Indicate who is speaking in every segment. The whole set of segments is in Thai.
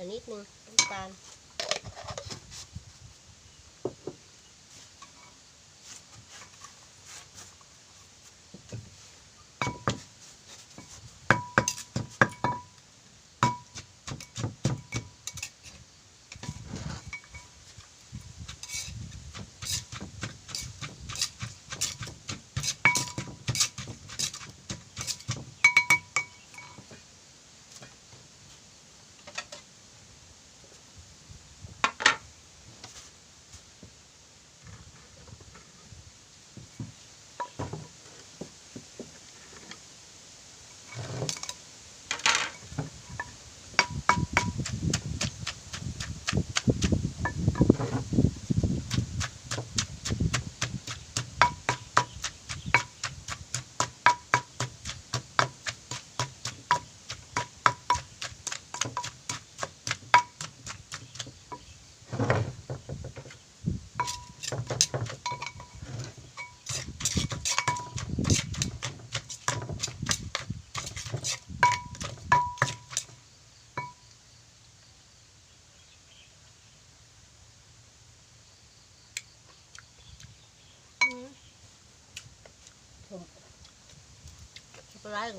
Speaker 1: ดี๋นิดนึงต้ำตาล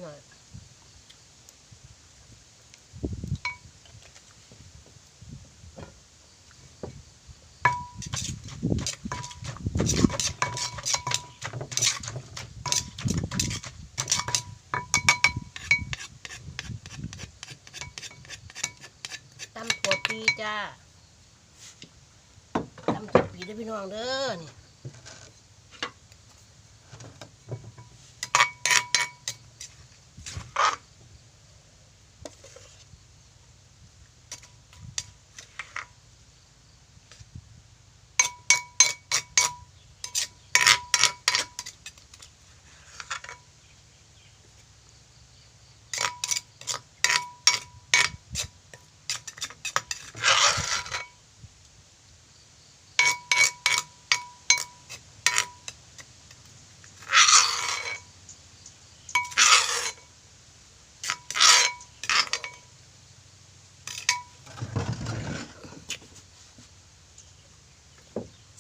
Speaker 1: หน่อยตำถั่วปีจ้าตำถั่วปีได้อพี่น้องเด้อนี่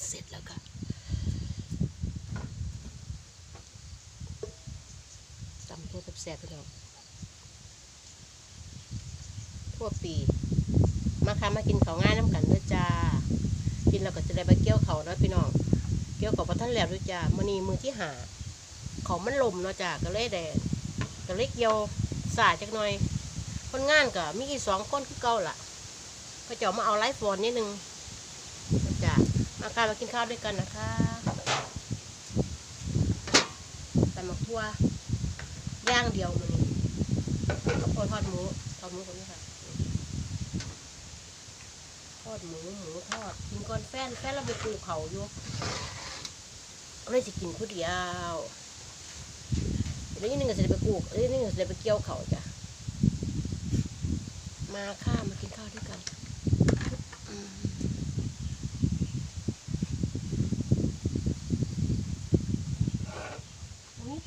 Speaker 1: เสร็จแล้วค่ะตำตัวแซ่บๆพี่น้องทั่วปี มาค่ะมากินเขาง่ายน้ำกันด้วยจ้า กินแล้วก็จะได้ไปเกี่ยวเขาเนาะพี่น้อง เกี่ยวกับพระท่านแล้วด้วยจ้ามือนีมือที่หาเขามันลมเนาะจ้าก็เลยแดดก็เลยเกี่ยวสาจักหน่อย คนงานก็มีอีกสองคนคือเก่าล่ะก็จะเอามาเอาไลฟ์โฟนนิดนึง จ้ามาค่ะมากินข้าวด้วยกันนะคะแต่มาทั่วย่างเดียวมันนี่ข้าวโพดทอดหมูทอดหมูคนนี้ค่ะทอดหมูหมูทอดกินก่อนแฟนแฟนเราไปปลูกเขาอยู่เลยจะกินผู้เดียวเดี๋ยวนี้นึงก็จะไปปลูกเดี๋ยวนี้นึงก็จะได้ไปเกี่ยวเขาจ้ะมาค่ะมากินข้าวด้วยกัน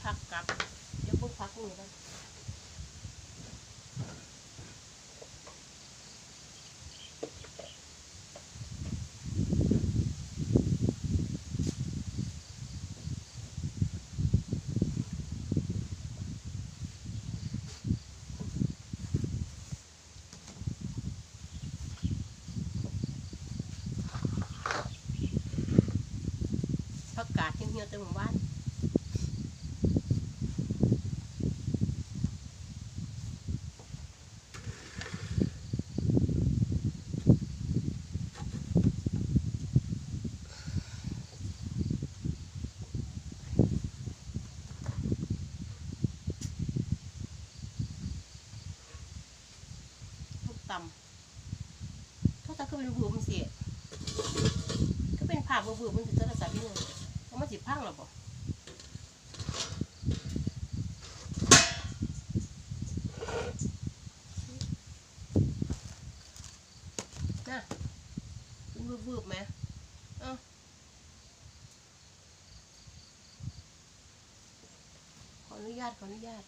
Speaker 1: อืมนี่ผักกลับเดี๋ยวพวกผักนี่กันผักกาดเหี่ยวๆเต็มหมู่บ้าน ทุกตำทุกตำก็เป็นรูปมันสิก็เป็นภาพรูปมันสิโทรศัพท์นี่เลยเพราะมันสิพังหรอบ่น่ะเป็นรูปๆไหมเอ้าขออนุญาตขออนุญาต